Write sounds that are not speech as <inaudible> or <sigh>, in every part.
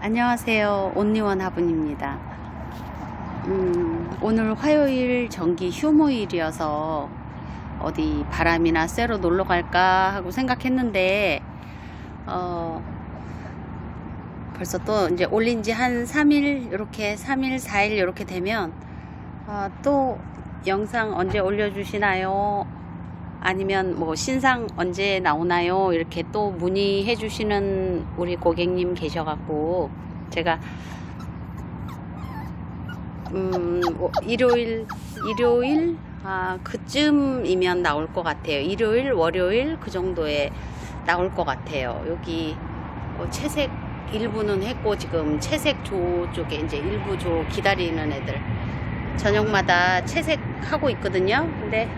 안녕하세요. 온리원 화분입니다. 음, 오늘 화요일 정기 휴무일이어서 어디 바람이나 쐬러 놀러 갈까 하고 생각했는데, 어, 벌써 또 이제 올린 지 한 3일, 이렇게 3일, 4일 이렇게 되면, 아, 또 영상 언제 올려주시나요? 아니면 뭐 신상 언제 나오나요? 이렇게 또 문의해 주시는 우리 고객님 계셔갖고 제가 음뭐 일요일 일요일 아 그쯤이면 나올 것 같아요. 일요일 월요일 그 정도에 나올 것 같아요. 여기 뭐 채색 일부는 했고 지금 채색 조 쪽에 이제 일부 조 기다리는 애들 저녁마다 채색 하고 있거든요. 근데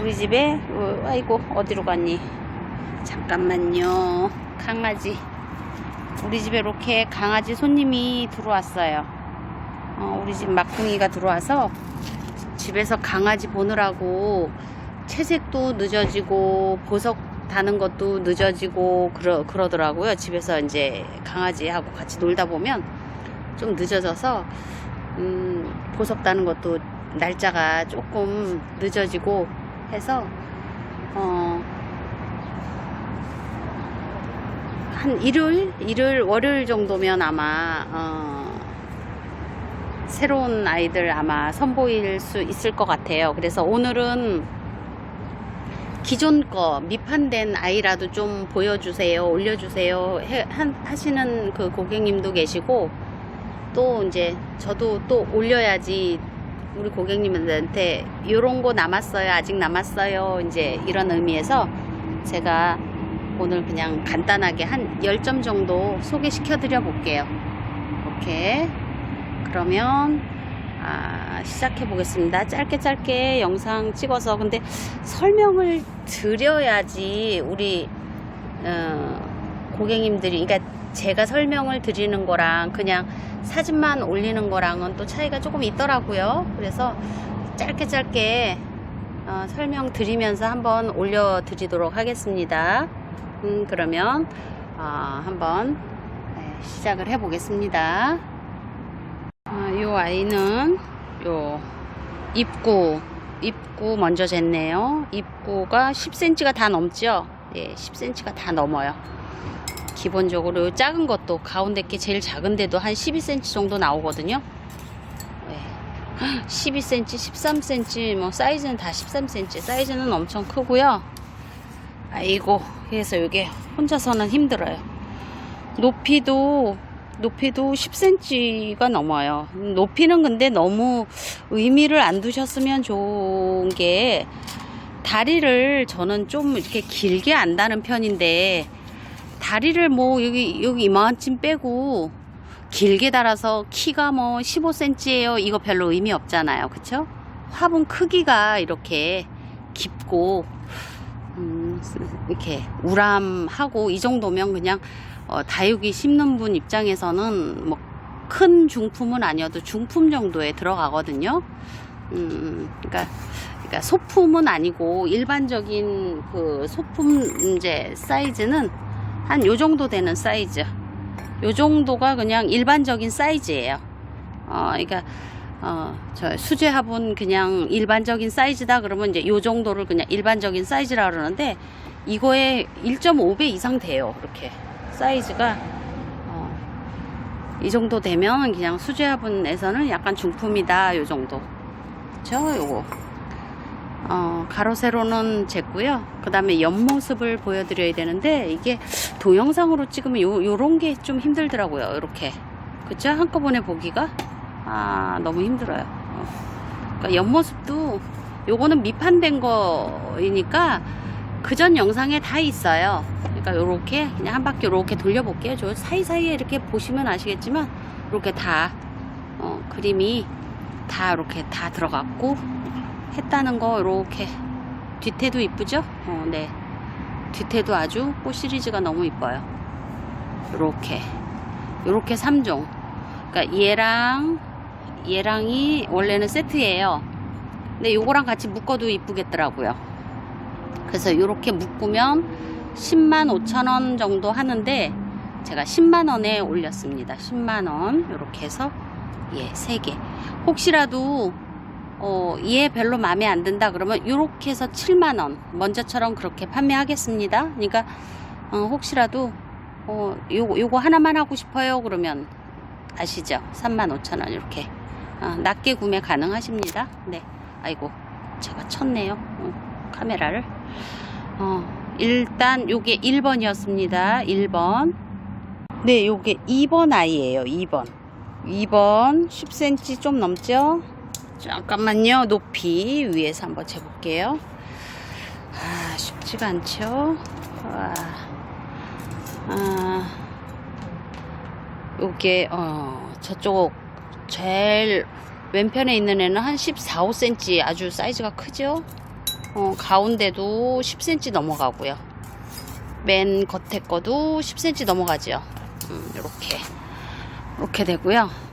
우리 집에 어, 아이고 어디로 갔니? 잠깐만요. 강아지. 우리 집에 이렇게 강아지 손님이 들어왔어요. 어, 우리 집 막둥이가 들어와서 집에서 강아지 보느라고 채색도 늦어지고 보석 다는 것도 늦어지고 그러, 그러더라고요. 집에서 이제 강아지하고 같이 놀다 보면 좀 늦어져서 음, 보석 다는 것도 날짜가 조금 늦어지고 해서 어, 한 일요일, 일요일, 월요일 정도면 아마 어, 새로운 아이들 아마 선보일 수 있을 것 같아요. 그래서 오늘은 기존 거 미판된 아이라도 좀 보여주세요, 올려주세요 해, 한, 하시는 그 고객님도 계시고 또 이제 저도 또 올려야지 우리 고객님들한테 이런 거 남았어요. 아직 남았어요. 이제 이런 의미에서 제가 오늘 그냥 간단하게 한 10점 정도 소개시켜 드려 볼게요. 이렇게. 그러면 아, 시작해 보겠습니다. 짧게 짧게 영상 찍어서 근데 설명을 드려야지 우리 어, 고객님들이 그러니까 제가 설명을 드리는 거랑 그냥 사진만 올리는 거랑은 또 차이가 조금 있더라고요. 그래서 짧게 짧게 어, 설명 드리면서 한번 올려 드리도록 하겠습니다. 음, 그러면 어, 한번 네, 시작을 해 보겠습니다. 어, 요 아이는 요 입구 입구 먼저 쟀네요. 입구가 10cm가 다 넘죠? 예, 10cm가 다 넘어요. 기본적으로 요 작은 것도 가운데 게 제일 작은데도 한 12cm 정도 나오거든요. 네. <laughs> 12cm, 13cm, 뭐 사이즈는 다 13cm. 사이즈는 엄청 크고요. 아이고, 그래서 이게 혼자서는 힘들어요. 높이도 높이도 10cm가 넘어요. 높이는 근데 너무 의미를 안 두셨으면 좋은 게 다리를 저는 좀 이렇게 길게 안다는 편인데 다리를 뭐 여기 여기 이만큼 빼고 길게 달아서 키가 뭐 15cm예요. 이거 별로 의미 없잖아요. 그쵸? 화분 크기가 이렇게 깊고 음, 이렇게 우람하고 이 정도면 그냥 어, 다육이 심는 분 입장에서는 뭐 큰 중품은 아니어도 중품 정도에 들어가거든요. 음, 그러니까 그러니까 소품은 아니고 일반적인 그 소품 이제 사이즈는 한 요 정도 되는 사이즈. 요 정도가 그냥 일반적인 사이즈예요. 어, 그러니까 어, 저 수제 화분 그냥 일반적인 사이즈다 그러면 이제 요 정도를 그냥 일반적인 사이즈라 그러는데 이거에 1.5배 이상 돼요. 이렇게 사이즈가 어, 이 정도 되면 그냥 수제 화분에서는 약간 중품이다. 요 정도. 저 요거 어, 가로 세로는 쟀고요. 그 다음에 옆모습을 보여드려야 되는데 이게 동영상으로 찍으면 요, 요런 게 좀 힘들더라고요. 이렇게 그쵸? 한꺼번에 보기가 아 너무 힘들어요. 어. 그러니까 옆모습도 요거는 미판된 거이니까 그 전 영상에 다 있어요. 그러니까 요렇게 그냥 한 바퀴 요렇게 돌려볼게요. 저 사이사이에 이렇게 보시면 아시겠지만 이렇게 다 어, 그림이 다 이렇게 다 들어갔고 했다는 거 이렇게 뒤태도 이쁘죠? 어, 네. 뒤태도 아주 꽃 시리즈가 너무 이뻐요. 이렇게 이렇게 3종. 그러니까 얘랑 얘랑이 원래는 세트예요. 근데 요거랑 같이 묶어도 이쁘겠더라고요. 그래서 이렇게 묶으면 10만 5천 원 정도 하는데 제가 10만 원에 올렸습니다. 10만 원. 이렇게 해서, 예, 3개. 혹시라도, 어, 얘 별로 마음에 안 든다 그러면 이렇게 해서 7만원. 먼저처럼 그렇게 판매하겠습니다. 그러니까, 어, 혹시라도, 어, 요거, 요거 하나만 하고 싶어요. 그러면, 아시죠? 35,000원. 이렇게. 어, 낮게 구매 가능하십니다. 네. 아이고, 제가 쳤네요. 어, 카메라를. 어, 일단 요게 1번이었습니다. 1번. 네, 요게 2번 아이예요. 2번. 2번 10cm 좀 넘죠? 잠깐만요. 높이 위에서 한번 재볼게요. 아, 쉽지가 않죠? 와. 아, 요게 어, 저쪽 제일 왼편에 있는 애는 한 14, 5cm 아주 사이즈가 크죠? 어, 가운데도 10cm 넘어가고요. 맨 겉에 거도 10cm 넘어가죠. 음, 요렇게. 이렇게 되고요.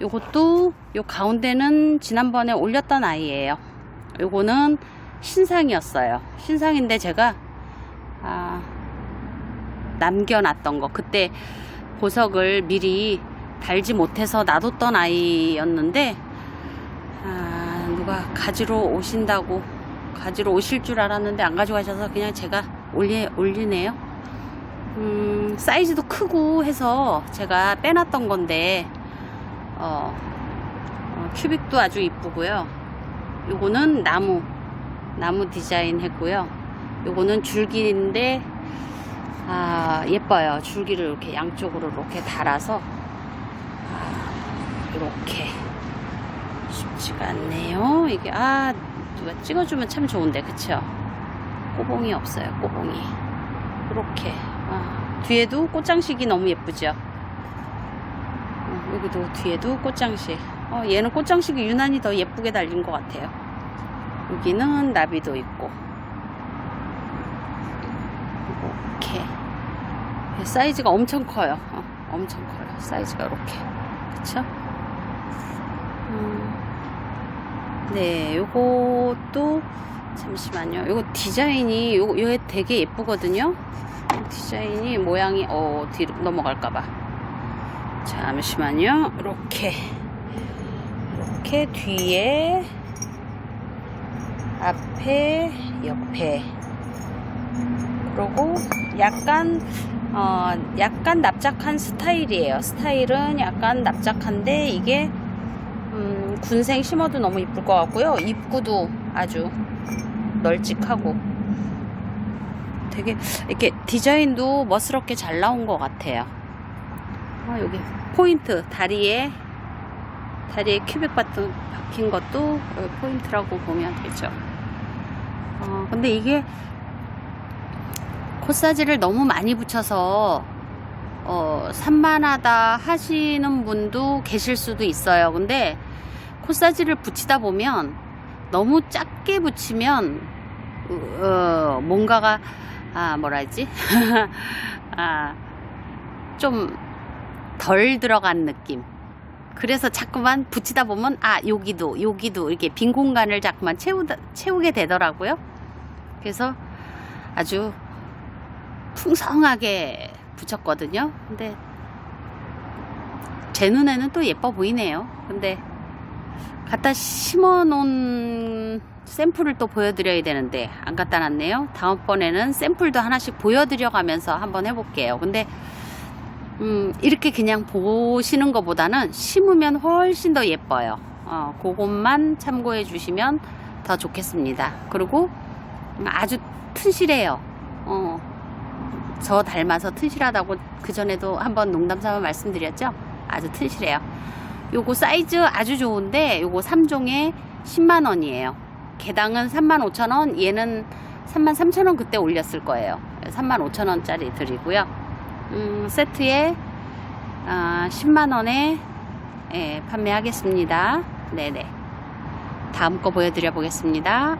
요것도 요 가운데는 지난번에 올렸던 아이예요. 요거는 신상이었어요. 신상인데 제가 아, 남겨놨던 거 그때 보석을 미리 달지 못해서 놔뒀던 아이였는데 아, 누가 가지러 오신다고 가지러 오실 줄 알았는데 안 가져가셔서 그냥 제가 올리, 올리네요. 음, 사이즈도 크고 해서 제가 빼놨던 건데, 어, 어, 큐빅도 아주 이쁘고요. 요거는 나무, 나무 디자인 했고요. 요거는 줄기인데, 아, 예뻐요. 줄기를 이렇게 양쪽으로 이렇게 달아서, 아, 이렇게. 쉽지가 않네요. 이게, 아, 누가 찍어주면 참 좋은데, 그쵸? 꼬봉이 없어요, 꼬봉이. 이렇게. 아, 뒤에도 꽃장식이 너무 예쁘죠? 어, 여기도 뒤에도 꽃장식. 어, 얘는 꽃장식이 유난히 더 예쁘게 달린 것 같아요. 여기는 나비도 있고. 이렇게. 사이즈가 엄청 커요. 어, 엄청 커요. 사이즈가 이렇게. 그쵸? 음, 네, 요것도 잠시만요. 요거 디자인이 요거 요게 되게 예쁘거든요. 디자인이 모양이 어 뒤로 넘어갈까봐. 잠시만요. 이렇게 이렇게 뒤에 앞에 옆에 그리고 약간 어 약간 납작한 스타일이에요. 스타일은 약간 납작한데 이게 음, 군생 심어도 너무 이쁠 것 같고요. 입구도 아주 널찍하고 되게 이렇게 디자인도 멋스럽게 잘 나온 것 같아요. 아, 여기 포인트 다리에 다리에 큐빅 바튼 박힌 것도 여기 포인트라고 보면 되죠. 어, 근데 이게 코사지를 너무 많이 붙여서 어, 산만하다 하시는 분도 계실 수도 있어요. 근데 코사지를 붙이다 보면 너무 작게 붙이면 어, 뭔가가 아 뭐라 하지 <laughs> 아, 좀 덜 들어간 느낌 그래서 자꾸만 붙이다 보면 아 여기도 여기도 이렇게 빈 공간을 자꾸만 채우다, 채우게 되더라고요 그래서 아주 풍성하게 붙였거든요 근데 제 눈에는 또 예뻐 보이네요 근데 갖다 심어 놓은 샘플을 또 보여드려야 되는데 안 갖다 놨네요. 다음번에는 샘플도 하나씩 보여드려 가면서 한번 해볼게요. 근데 음, 이렇게 그냥 보시는 것보다는 심으면 훨씬 더 예뻐요. 어, 그것만 참고해 주시면 더 좋겠습니다. 그리고 아주 튼실해요. 어, 저 닮아서 튼실하다고 그전에도 한번 농담 삼아 말씀드렸죠? 아주 튼실해요. 요거 사이즈 아주 좋은데 요거 3종에 10만원이에요. 개당은 35,000원, 얘는 33,000원 그때 올렸을 거예요. 35,000원짜리 드리고요. 음, 세트에 아, 10만원에 예, 판매하겠습니다. 네네. 다음 거 보여드려 보겠습니다.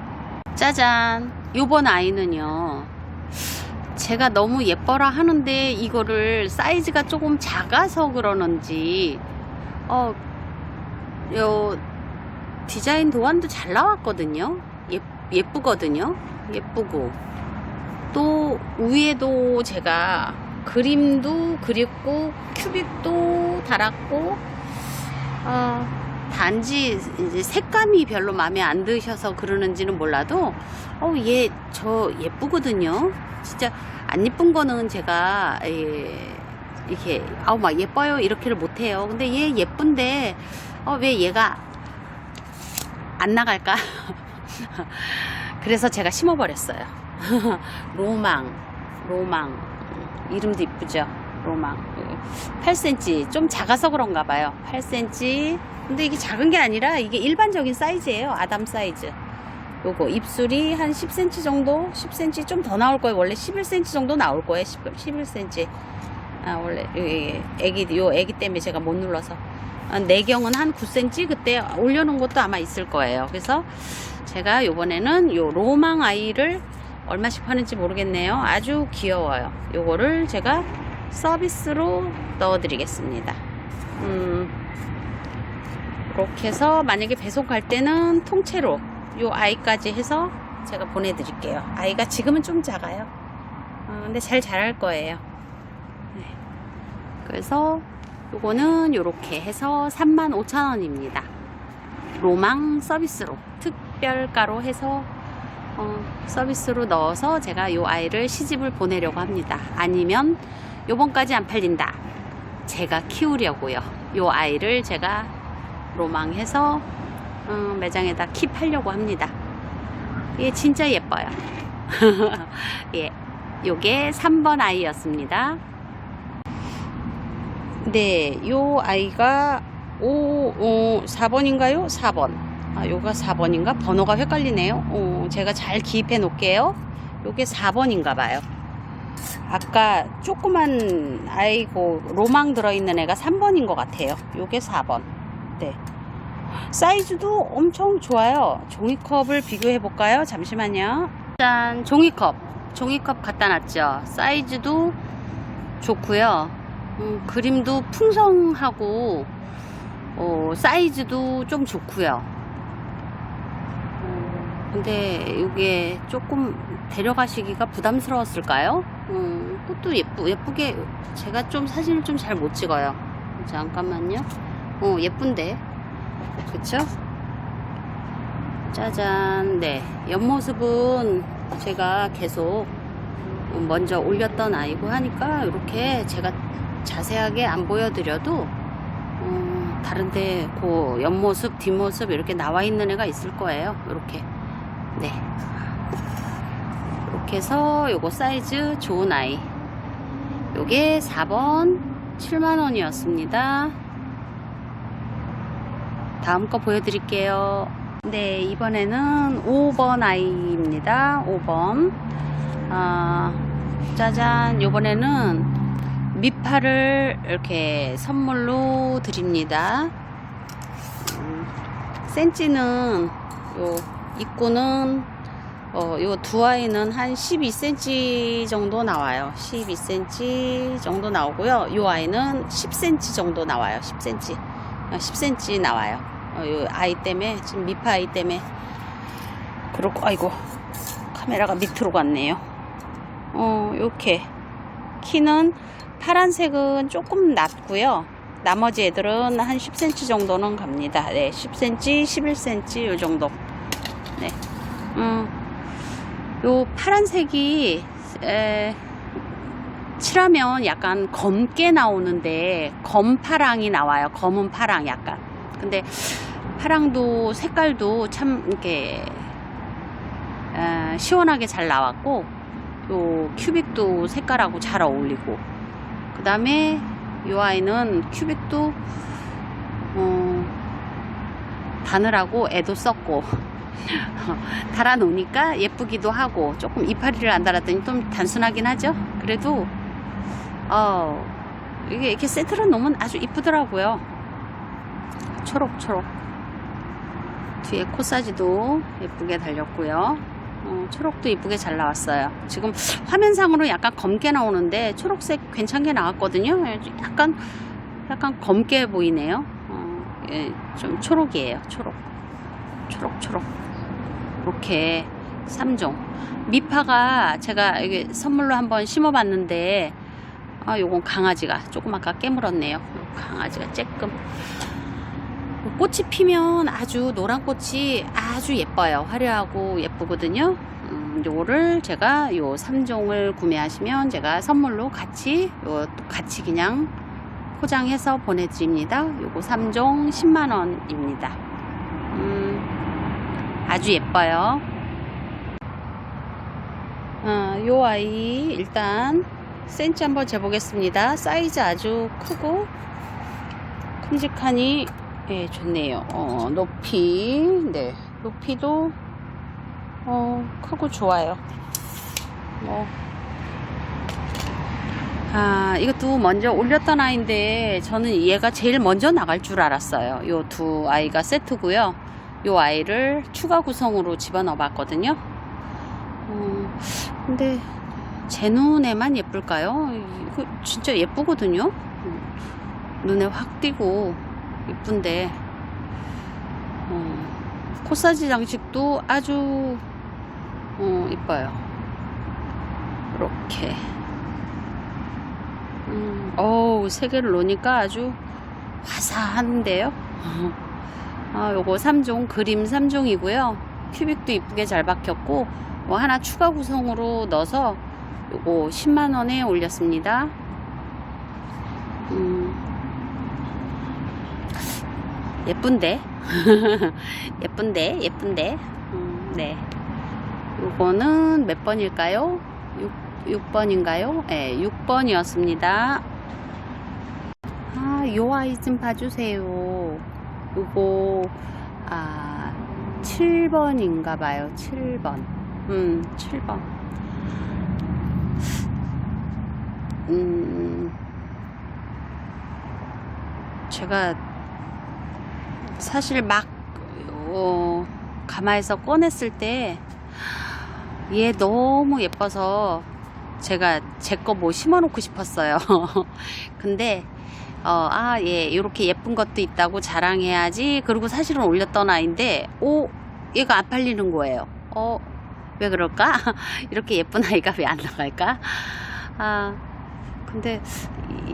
짜잔. 요번 아이는요. 제가 너무 예뻐라 하는데 이거를 사이즈가 조금 작아서 그러는지 어, 요 디자인 도안도 잘 나왔거든요. 예, 예쁘거든요. 예쁘고 또 위에도 제가 그림도 그렸고 큐빅도 달았고 어, 단지 이제 색감이 별로 마음에 안 드셔서 그러는지는 몰라도 어, 얘저 예쁘거든요. 진짜 안 예쁜 거는 제가 예, 이렇게 아우 막 예뻐요 이렇게를 못해요. 근데 얘 예쁜데 어, 왜 얘가 안 나갈까? <laughs> 그래서 제가 심어버렸어요. <laughs> 로망, 로망. 이름도 이쁘죠? 로망. 8cm. 좀 작아서 그런가 봐요. 8cm. 근데 이게 작은 게 아니라 이게 일반적인 사이즈예요. 아담 사이즈. 요거 입술이 한 10cm 정도? 10cm 좀 더 나올 거예요. 원래 11cm 정도 나올 거예요. 10, 11cm. 아, 원래 이 애기 요 애기 때문에 제가 못 눌러서. 아, 내경은 한 9cm 그때 올려놓은 것도 아마 있을 거예요. 그래서 제가 요번에는 요 로망 아이를 얼마씩 파는지 모르겠네요. 아주 귀여워요. 요거를 제가 서비스로 넣어드리겠습니다. 음, 이렇게 해서 만약에 배송 갈 때는 통째로 요 아이까지 해서 제가 보내드릴게요. 아이가 지금은 좀 작아요. 어, 근데 잘 자랄 거예요. 네. 그래서 요거는 요렇게 해서 35,000원입니다. 로망 서비스로 특별가로 해서 어, 서비스로 넣어서 제가 요 아이를 시집을 보내려고 합니다. 아니면 요번까지 안 팔린다. 제가 키우려고요. 요 아이를 제가 로망해서 어, 매장에다 킵하려고 합니다. 얘 진짜 예뻐요. <laughs> 예, 요게 3번 아이였습니다. 네, 요 아이가 5, 어, 4번인가요? 4번. 아, 요가 4번인가? 번호가 헷갈리네요. 어, 제가 잘 기입해 놓을게요. 요게 4번인가 봐요. 아까 조그만 아이고 로망 들어있는 애가 3번인 것 같아요. 요게 4번. 네. 사이즈도 엄청 좋아요. 종이컵을 비교해 볼까요? 잠시만요. 짠, 종이컵. 종이컵 갖다 놨죠. 사이즈도 좋고요. 음, 그림도 풍성하고 어, 사이즈도 좀 좋고요. 어, 근데 이게 조금 데려가시기가 부담스러웠을까요? 음, 그것도 예쁘, 예쁘게 제가 좀 사진을 좀 잘 못 찍어요. 잠깐만요. 어, 예쁜데. 그쵸? 짜잔. 네. 옆모습은 제가 계속 먼저 올렸던 아이고 하니까 이렇게 제가 자세하게 안 보여드려도 어, 다른데 그 옆모습, 뒷모습 이렇게 나와 있는 애가 있을 거예요. 이렇게. 네. 이렇게 해서 요거 사이즈 좋은 아이. 요게 4번 7만원이었습니다. 다음 거 보여드릴게요. 네, 이번에는 5번 아이입니다. 5번. 아, 짜잔. 요번에는 미파를 이렇게 선물로 드립니다. 음, 센치는 요 입구는 어, 요두 아이는 한 12cm 정도 나와요. 12cm 정도 나오고요. 요 아이는 10cm 정도 나와요. 10cm. 어, 10cm 나와요. 어, 요 아이 때문에 지금 미파 아이 때문에 그렇고 아이고 카메라가 밑으로 갔네요. 어, 요렇게 키는 파란색은 조금 낮고요. 나머지 애들은 한 10cm 정도는 갑니다. 네, 10cm, 11cm 요 정도. 요 파란색이 에, 칠하면 약간 검게 나오는데 검파랑이 나와요. 검은 파랑 약간. 근데 파랑도 색깔도 참 이렇게 에, 시원하게 잘 나왔고 요 큐빅도 색깔하고 잘 어울리고 그 다음에 요 아이는 큐빅도 어, 바늘하고 애도 썼고 <laughs> 달아 놓으니까 예쁘기도 하고 조금 이파리를 안 달았더니 좀 단순하긴 하죠. 그래도 어 이게 이렇게 세트로 놓으면 아주 이쁘더라고요. 초록초록. 뒤에 코사지도 예쁘게 달렸고요. 어, 초록도 이쁘게 잘 나왔어요. 지금 화면상으로 약간 검게 나오는데 초록색 괜찮게 나왔거든요. 약간 약간 검게 보이네요. 어, 예, 좀 초록이에요. 초록. 초록 초록 이렇게 3종 미파가 제가 이게 선물로 한번 심어봤는데 아, 요건 강아지가 조금 아까 깨물었네요. 요 강아지가 쬐끔. 꽃이 피면 아주 노란 꽃이 아주 예뻐요. 화려하고 예쁘거든요. 음, 요거를 제가 요 3종을 구매하시면 제가 선물로 같이 요 같이 그냥 포장해서 보내드립니다. 요거 3종 10만원입니다. 음, 아주 예뻐요. 어, 요 아이 일단 센치 한번 재보겠습니다. 사이즈 아주 크고 큼직하니 예, 좋네요. 어, 높이 네 높이도 어, 크고 좋아요. 뭐 아, 이것도 먼저 올렸던 아이인데 저는 얘가 제일 먼저 나갈 줄 알았어요. 요 두 아이가 세트고요. 요 아이를 추가 구성으로 집어넣어 봤거든요. 어, 근데 제 눈에만 예쁠까요? 이거 진짜 예쁘거든요. 음, 눈에 확 띄고 예쁜데 어, 코사지 장식도 아주 어, 이뻐요. 이렇게 음, 어우 세 개를 놓으니까 아주 화사한데요. 아, 요거 3종 그림 3종이고요. 큐빅도 이쁘게 잘 박혔고 뭐 하나 추가 구성으로 넣어서 요거 10만원에 올렸습니다. 음, 예쁜데? <laughs> 예쁜데? 예쁜데? 음, 네. 요거는 몇 번일까요? 6, 6번인가요? 네, 6번이었습니다. 아, 요 아이 좀 봐주세요. 요거, 아, 7번인가 봐요. 7번. 음, 7번. 음, 제가 사실 막, 어, 가마에서 꺼냈을 때, 얘 너무 예뻐서 제가 제 거 뭐 심어놓고 싶었어요. <laughs> 근데, 어, 아, 예, 이렇게 예쁜 것도 있다고 자랑해야지. 그리고 사실은 올렸던 아이인데, 오, 얘가 안 팔리는 거예요. 어, 왜 그럴까? <laughs> 이렇게 예쁜 아이가 왜 안 나갈까? 아, 근데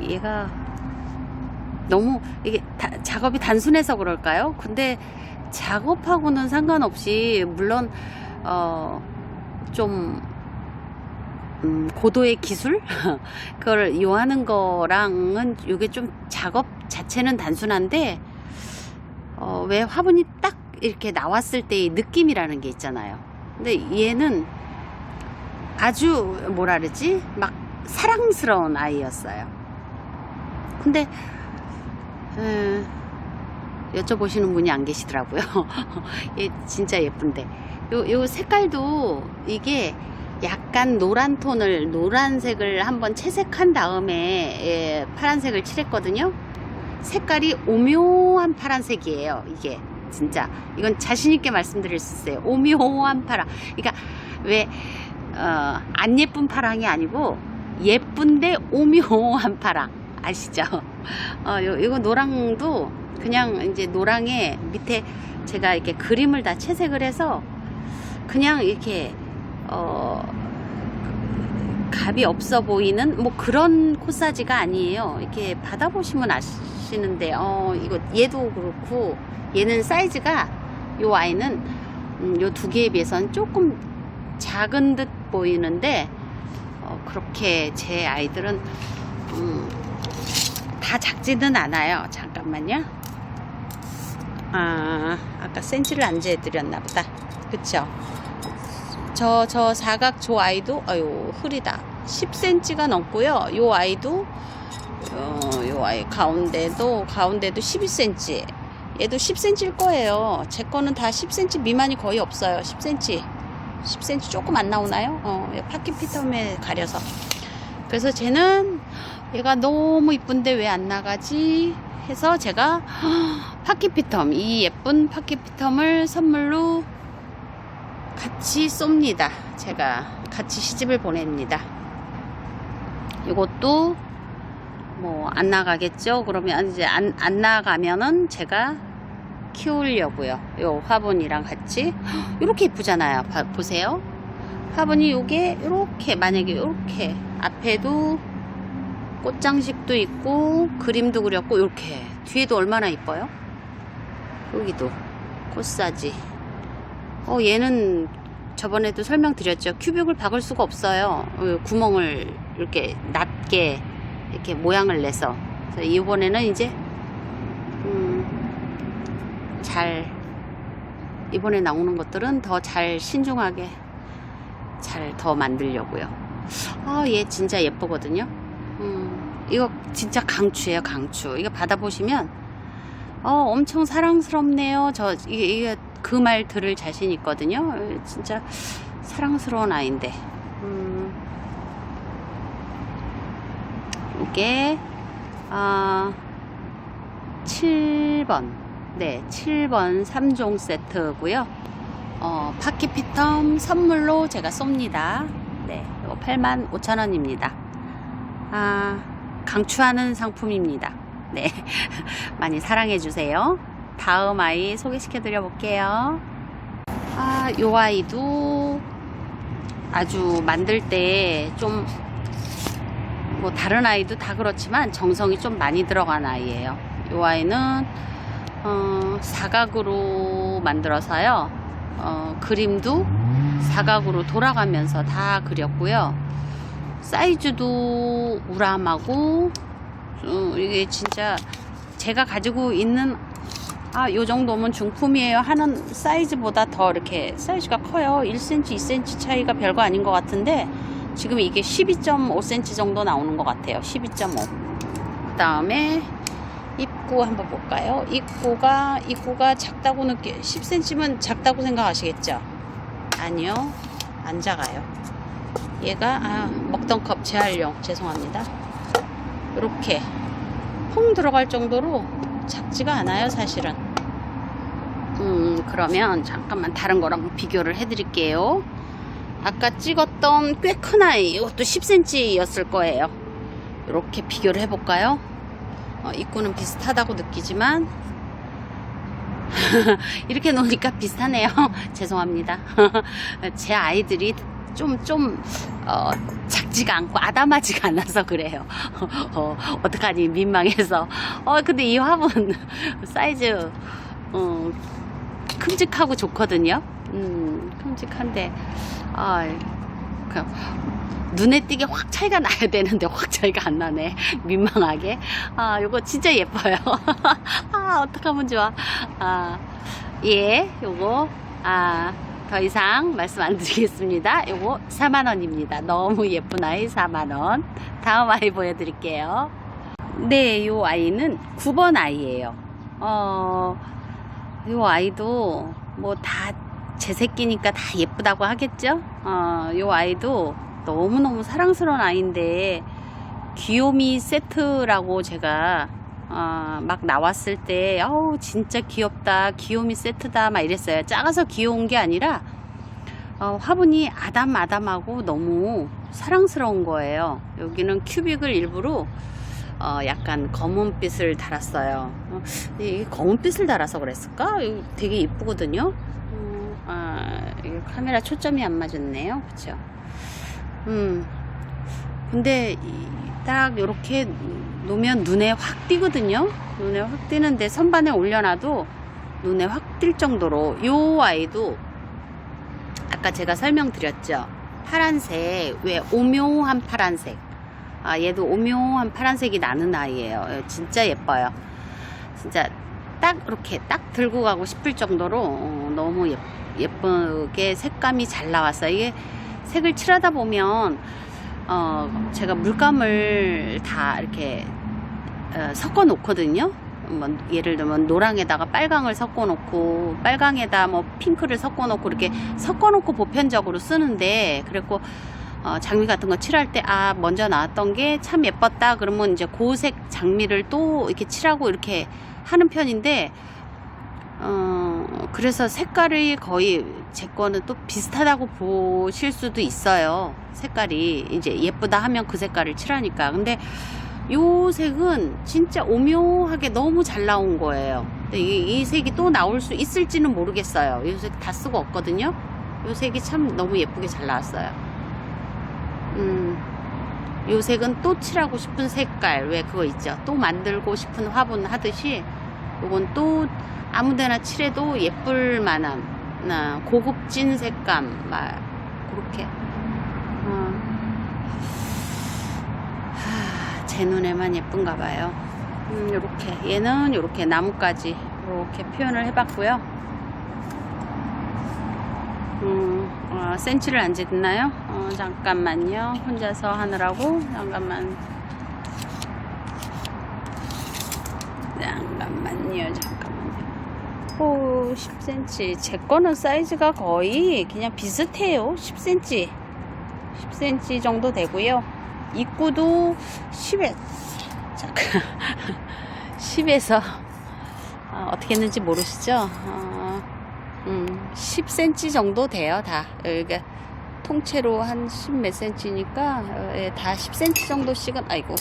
얘가 너무 이게 다- 작업이 단순해서 그럴까요? 근데 작업하고는 상관없이 물론 어 좀 음, 고도의 기술 <laughs> 그걸 이용하는 거랑은 이게 좀 작업 자체는 단순한데 어, 왜 화분이 딱 이렇게 나왔을 때의 느낌이라는 게 있잖아요. 근데 얘는 아주 뭐라 그러지? 막 사랑스러운 아이였어요. 근데 음, 여쭤보시는 분이 안 계시더라고요. <laughs> 얘 진짜 예쁜데. 요, 요 색깔도 이게 약간 노란 톤을, 노란색을 한번 채색한 다음에 예, 파란색을 칠했거든요. 색깔이 오묘한 파란색이에요. 이게 진짜. 이건 자신있게 말씀드릴 수 있어요. 오묘한 파랑. 그러니까 왜, 어, 안 예쁜 파랑이 아니고 예쁜데 오묘한 파랑. 아시죠? 어, 요, 이거 노랑도 그냥 이제 노랑에 밑에 제가 이렇게 그림을 다 채색을 해서 그냥 이렇게 어 값이 없어 보이는 뭐 그런 코사지가 아니에요. 이렇게 받아보시면 아시는데 어 이거 얘도 그렇고 얘는 사이즈가 요 아이는 음, 요두 개에 비해서는 조금 작은 듯 보이는데 어, 그렇게 제 아이들은 음, 다 작지는 않아요. 잠깐만요. 아, 아까 센치를 안 재드렸나 보다. 그쵸? 저, 저 사각 조 아이도, 아유, 흐리다. 10cm가 넘고요. 요 아이도, 어, 요 아이 가운데도, 가운데도 12cm. 얘도 10cm일 거예요. 제 거는 다 10cm 미만이 거의 없어요. 10cm. 10cm 조금 안 나오나요? 어, 파키피텀에 가려서. 그래서 쟤는 얘가 너무 이쁜데 왜 안 나가지? 해서 제가 <gasps> 파키피텀, 이 예쁜 파키피텀을 선물로 같이 쏩니다. 제가 같이 시집을 보냅니다. 이것도 뭐 안 나가겠죠? 그러면 이제 안, 안 나가면은 제가 키우려고요. 요 화분이랑 같이 <gasps> 이렇게 이쁘잖아요. 봐- 보세요. 화분이 요게 이렇게 만약에 이렇게 앞에도 꽃장식도 있고 그림도 그렸고 이렇게 뒤에도 얼마나 이뻐요? 여기도 꽃사지. 어 얘는 저번에도 설명드렸죠. 큐빅을 박을 수가 없어요. 어, 구멍을 이렇게 낮게 이렇게 모양을 내서. 그래서 이번에는 이제 음, 잘 이번에 나오는 것들은 더 잘 신중하게 잘 더 만들려고요. 아, 얘 진짜 예쁘거든요. 음, 이거 진짜 강추예요, 강추. 이거 받아보시면, 어, 엄청 사랑스럽네요. 저, 이게, 이게 그 말 들을 자신 있거든요. 어, 진짜 사랑스러운 아이인데. 음, 이게, 아, 7번. 네, 7번 3종 세트고요. 어, 파키피텀 선물로 제가 쏩니다. 네, 이거 8만 5천 원입니다. 아, 강추하는 상품입니다. 네, <laughs> 많이 사랑해 주세요. 다음 아이 소개시켜 드려 볼게요. 아, 요 아이도 아주 만들 때 좀 뭐 다른 아이도 다 그렇지만 정성이 좀 많이 들어간 아이예요. 요 아이는 어, 사각으로 만들어서요. 어, 그림도 사각으로 돌아가면서 다 그렸고요. 사이즈도 우람하고 어, 이게 진짜 제가 가지고 있는 아, 요 정도면 중품이에요 하는 사이즈보다 더 이렇게 사이즈가 커요. 1cm, 2cm 차이가 별거 아닌 것 같은데 지금 이게 12.5cm 정도 나오는 것 같아요. 12.5. 그 다음에 입구 한번 볼까요? 입구가 입구가 작다고 느끼 10cm면 작다고 생각하시겠죠? 아니요, 안 작아요. 얘가 아, 먹던 컵 재활용 죄송합니다. 이렇게 퐁 들어갈 정도로 작지가 않아요, 사실은. 음, 그러면 잠깐만 다른 거랑 비교를 해드릴게요. 아까 찍었던 꽤 큰 아이, 이것도 10cm였을 거예요. 이렇게 비교를 해볼까요? 어, 입구는 비슷하다고 느끼지만 <laughs> 이렇게 놓으니까 비슷하네요. <laughs> 죄송합니다. <laughs> 제 아이들이 좀, 좀, 어, 작지가 않고 아담하지가 않아서 그래요. 어, 어떡하니, 민망해서. 어, 근데 이 화분 사이즈, 어, 큼직하고 좋거든요. 음, 큼직한데, 아, 그, 눈에 띄게 확 차이가 나야 되는데 확 차이가 안 나네. <laughs> 민망하게. 아, 요거 진짜 예뻐요. <laughs> 아, 어떡하면 좋아. 아, 예, 요거, 아, 더 이상 말씀 안 드리겠습니다. 요거 4만원입니다. 너무 예쁜 아이 4만원. 다음 아이 보여드릴게요. 네, 요 아이는 9번 아이예요. 어, 요 아이도 뭐 다 제 새끼니까 다 예쁘다고 하겠죠? 어, 요 아이도 너무너무 사랑스러운 아이인데 귀요미 세트라고 제가 어, 막 나왔을 때 어우 진짜 귀엽다 귀요미 세트다 막 이랬어요 작아서 귀여운 게 아니라 어, 화분이 아담아담하고 너무 사랑스러운 거예요 여기는 큐빅을 일부러 어, 약간 검은빛을 달았어요 어, 이게 검은빛을 달아서 그랬을까? 되게 이쁘거든요 어, 아, 카메라 초점이 안 맞았네요 그쵸 음. 근데 이- 딱 이렇게 놓으면 눈에 확 띄거든요. 눈에 확 띄는데 선반에 올려놔도 눈에 확 띌 정도로 요 아이도 아까 제가 설명드렸죠. 파란색 왜 오묘한 파란색. 아 얘도 오묘한 파란색이 나는 아이예요. 예, 진짜 예뻐요. 진짜 딱 이렇게 딱 들고 가고 싶을 정도로 어, 너무 예, 예쁘게 색감이 잘 나왔어요. 이게 색을 칠하다 보면 어, 제가 물감을 다 이렇게 어, 섞어 놓거든요. 뭐 예를 들면 노랑에다가 빨강을 섞어 놓고 빨강에다 뭐 핑크를 섞어 놓고 이렇게 섞어 놓고 보편적으로 쓰는데 그랬고 어, 장미 같은 거 칠할 때 아 먼저 나왔던 게 참 예뻤다 그러면 이제 고색 장미를 또 이렇게 칠하고 이렇게 하는 편인데 어, 그래서 색깔이 거의 제 거는 또 비슷하다고 보실 수도 있어요. 색깔이 이제 예쁘다 하면 그 색깔을 칠하니까. 근데 요 색은 진짜 오묘하게 너무 잘 나온 거예요. 이, 이 색이 또 나올 수 있을지는 모르겠어요. 이색다 쓰고 없거든요. 요 색이 참 너무 예쁘게 잘 나왔어요. 음, 요 색은 또 칠하고 싶은 색깔 왜 그거 있죠? 또 만들고 싶은 화분 하듯이 요건 또 아무데나 칠해도 예쁠 만한 나 고급진 색감 막 그렇게. 어. 하, 제 눈에만 예쁜가 봐요. 음, 요렇게. 얘는 요렇게 나뭇가지 이렇게 표현을 해봤고요. 음, 어, 센치를 안 짓나요? 어, 잠깐만요. 혼자서 하느라고 잠깐만. 잠깐만요. 잠깐만요. 오, 10cm. 제 거는 사이즈가 거의 그냥 비슷해요. 10cm. 10cm 정도 되고요. 입구도 10에 잠깐 <laughs> 10에서 어, 어떻게 했는지 모르시죠? 어, 음, 10cm 정도 돼요, 다. 여기가 통째로 한 10몇 cm니까, 예, 다 10cm 정도씩은, 아이고,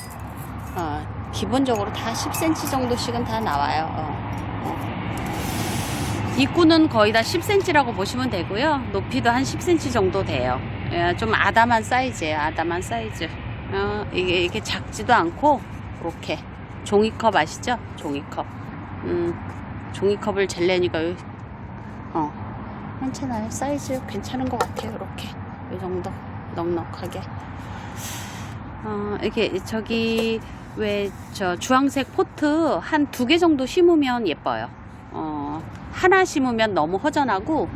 어, 기본적으로 다 10cm 정도씩은 다 나와요. 어, 어. 입구는 거의 다 10cm라고 보시면 되고요. 높이도 한 10cm 정도 돼요. 예, 좀 아담한 사이즈예요, 아담한 사이즈. 어, 이게, 이게 작지도 않고, 이렇게. 종이컵 아시죠? 종이컵. 음, 종이컵을 젤레니가 어 괜찮아요 사이즈 괜찮은 것 같아요 이렇게. 이 정도 넉넉하게. 어 이렇게 저기 왜 저 주황색 포트 한 두 개 정도 심으면 예뻐요. 어 하나 심으면 너무 허전하고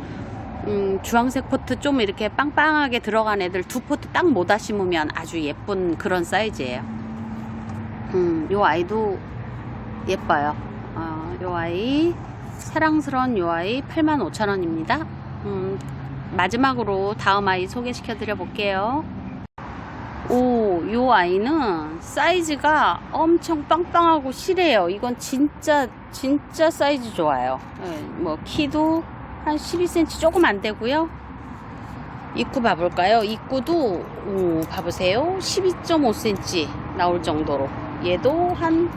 음 주황색 포트 좀 이렇게 빵빵하게 들어간 애들 두 포트 딱 모다 심으면 아주 예쁜 그런 사이즈예요. 음 요 아이도 예뻐요. 어, 요 아이 사랑스러운 요 아이 85,000원입니다. 음, 마지막으로 다음 아이 소개시켜 드려 볼게요. 오, 요 아이는 사이즈가 엄청 빵빵하고 실해요. 이건 진짜 진짜 사이즈 좋아요. 예, 뭐 키도 한 12cm 조금 안 되고요. 입구 봐볼까요? 입구도 오, 봐보세요. 12.5cm 나올 정도로 얘도 한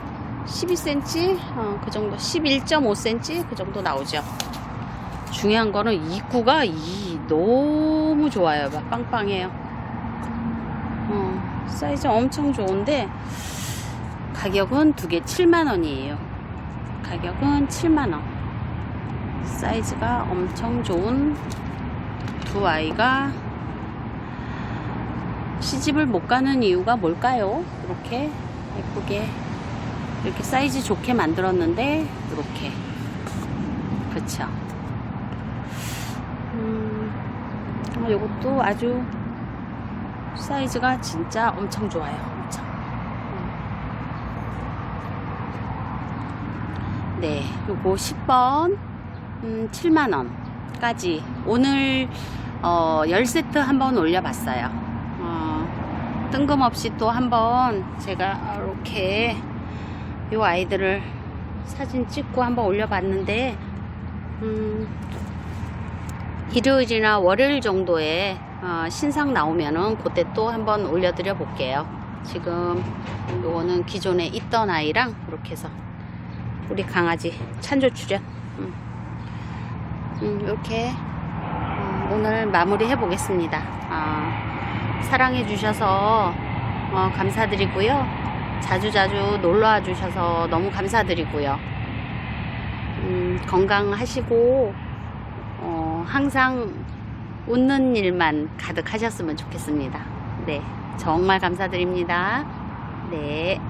12cm 어, 그 정도 11.5cm 그 정도 나오죠 중요한 거는 입구가 이 너무 좋아요. 막 빵빵해요. 어, 사이즈 엄청 좋은데 가격은 두 개 7만 원이에요. 가격은 7만 원. 사이즈가 엄청 좋은 두 아이가 시집을 못 가는 이유가 뭘까요? 이렇게 예쁘게 이렇게 사이즈 좋게 만들었는데 이렇게. 음, 어, 요것도 아주 사이즈가 진짜 엄청 좋아요 엄청 음. 네 요거 10번 음, 7만 원까지 오늘 어, 10세트 한번 올려봤어요 어, 뜬금없이 또 한번 제가 이렇게 이 아이들을 사진 찍고 한번 올려봤는데 음, 일요일이나 월요일 정도에 어, 신상 나오면은 그때 또 한번 올려드려 볼게요. 지금 요거는 기존에 있던 아이랑 이렇게 해서 우리 강아지 찬조 출연. 음, 음, 이렇게 어, 오늘 마무리 해 보겠습니다. 어, 사랑해 주셔서 어, 감사드리고요. 자주자주 놀러와 주셔서 너무 감사드리고요. 음, 건강하시고, 어, 항상 웃는 일만 가득하셨으면 좋겠습니다. 네. 정말 감사드립니다. 네.